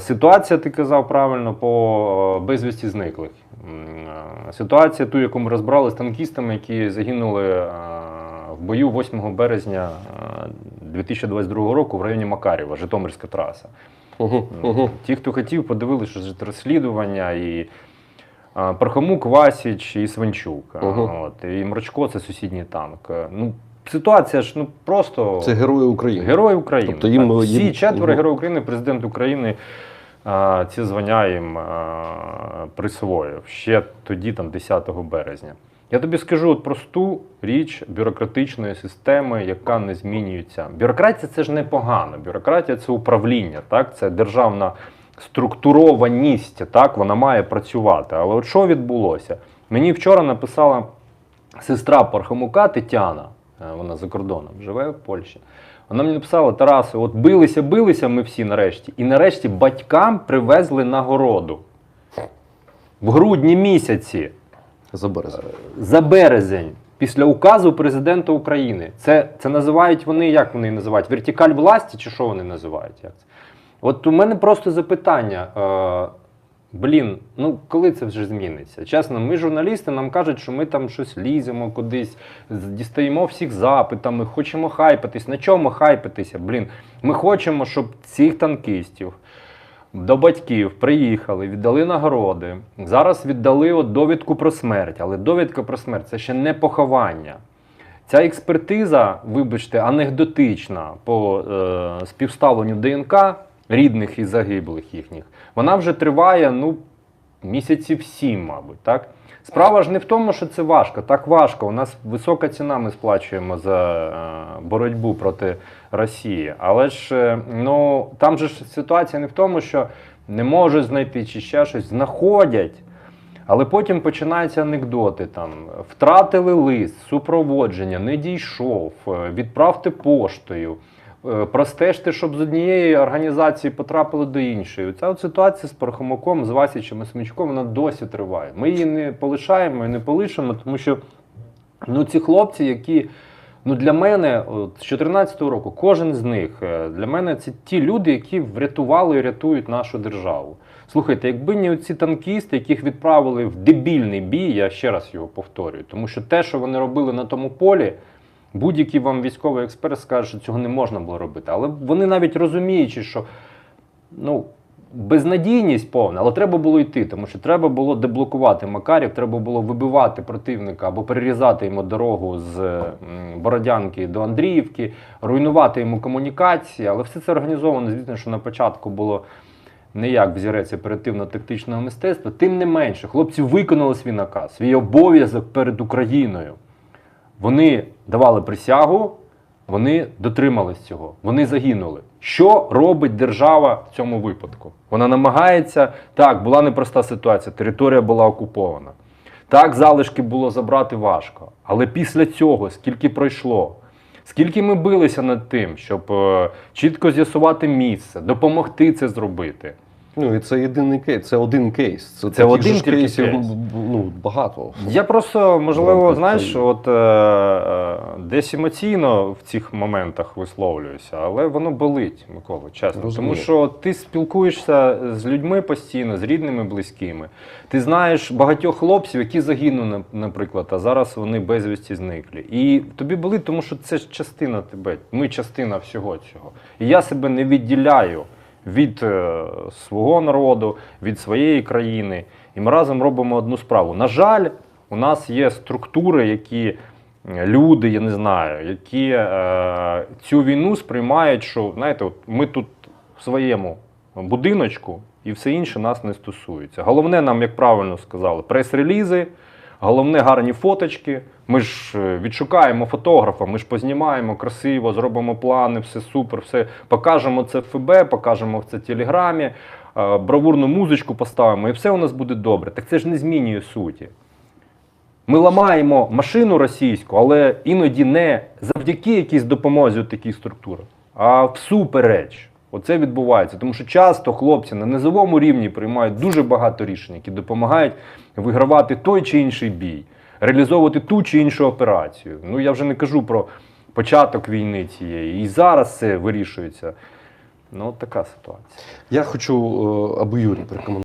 Ситуація, ти казав правильно, по е, безвісті зниклих. Е, Ситуація, ту, яку ми розбирали з танкістами, які загинули е, в бою 8 березня е, 2022 року в районі Макарєва, Житомирська траса. Угу, угу. Ті, хто хотів, подивилися, що це розслідування і Пархомук, Васіч і Свинчук. Мгм. От, і Мрачко це сусідній танк. Ну, ситуація ж ну просто Це герої України. герої України. Тобто їм- так. Всі їм- четверо Мгм. герої України, президент України. а, Ці звання їм а, присвоїв ще тоді, там, 10 березня. Я тобі скажу от просту річ бюрократичної системи, яка не змінюється. Бюрократія це ж непогано. Бюрократія це управління, так? це державна структурованість, так? вона має працювати. Але от що відбулося? Мені вчора написала сестра Пархомука Тетяна, вона за кордоном живе в Польщі. Вона мені написала: Тарасе, от билися, билися ми всі нарешті, і нарешті батькам привезли нагороду. В грудні місяці За березень. за березень після указу президента України. Це, це називають вони, як вони називають? Вертикаль власті, чи що вони називають? Як це? От у мене просто запитання. Е, блін, ну коли це вже зміниться? Чесно, ми журналісти, нам кажуть, що ми там щось ліземо кудись, дістаємо всіх запитами, хочемо хайпатись. На чому хайпатися? Блін, ми хочемо, щоб цих танкістів до батьків приїхали, віддали нагороди. Зараз віддали от довідку про смерть, але довідка про смерть це ще не поховання. Ця експертиза, вибачте, анекдотична по е, співставленню ДНК рідних і загиблих їхніх, вона вже триває ну, місяців сім, мабуть. Так? Справа ж не в тому, що це важко. Так важко. У нас висока ціна, ми сплачуємо за е, боротьбу проти Росії. Але ж е, ну, там же ж ситуація не в тому, що не можуть знайти чи ще щось, знаходять. Але потім починаються анекдоти. Там втратили лист, супроводження, не дійшов, е, відправте поштою. Е, Простежте, щоб з однієї організації потрапили до іншої. Ця от ситуація з Пархомаком, з Васічем і Смічком, вона досі триває. Ми її не полишаємо і не полишимо, тому що ну, ці хлопці, які ну, для мене от, з 2014 року, кожен з них е, для мене це ті люди, які врятували і рятують нашу державу. Слухайте, якби не ці танкісти, яких відправили в дебільний бій, я ще раз його повторюю, тому що те, що вони робили на тому полі, будь-який вам військовий експерт скаже, що цього не можна було робити. Але вони навіть розуміючи, що ну, безнадійність повна, але треба було йти, тому що треба було деблокувати Макарів, треба було вибивати противника або перерізати йому дорогу з Бородянки до Андріївки, руйнувати йому комунікації, але все це організовано, звісно, що на початку було не як взірець оперативно-тактичного мистецтва. Тим не менше, хлопці виконали свій наказ, свій обов'язок перед Україною. Вони давали присягу, вони дотримались цього, вони загинули. Що робить держава в цьому випадку? Вона намагається, так, була непроста ситуація, територія була окупована. Так, залишки було забрати важко. Але після цього, скільки пройшло, скільки ми билися над тим, щоб е, чітко з'ясувати місце, допомогти це зробити. Ну і це єдиний кейс, це один кейс. Це, Це один кейсів кейс. ну, багато. Я просто, можливо, Добре, знаєш, от е, е, десь емоційно в цих моментах висловлююся, але воно болить, Микола, чесно. Розумію. Тому що ти спілкуєшся з людьми постійно, з рідними, близькими. Ти знаєш багатьох хлопців, які загинули, на- наприклад, а зараз вони безвісті зниклі. І тобі болить, тому що це ж частина тебе. Ми частина всього цього. І я себе не відділяю від е, свого народу, від своєї країни. І ми разом робимо одну справу. На жаль, у нас є структури, які е, люди, я не знаю, які е, цю війну сприймають, що знаєте, от ми тут в своєму будиночку і все інше нас не стосується. Головне нам, як правильно сказали, прес-релізи, головне гарні фоточки. Ми ж е, відшукаємо фотографа, ми ж познімаємо красиво, зробимо плани, все супер, все покажемо це в ФБ, покажемо це в Телеграмі, е, бравурну музичку поставимо, і все у нас буде добре. Так це ж не змінює суті. Ми ламаємо машину російську, але іноді не завдяки якійсь допомозі от таких структур, а всупереч. Оце відбувається. Тому що часто хлопці на низовому рівні приймають дуже багато рішень, які допомагають вигравати той чи інший бій, реалізовувати ту чи іншу операцію. Ну я вже не кажу про початок війни цієї. І зараз це вирішується. Ну, от така ситуація. Я хочу, е, аби Юрій порекомендував.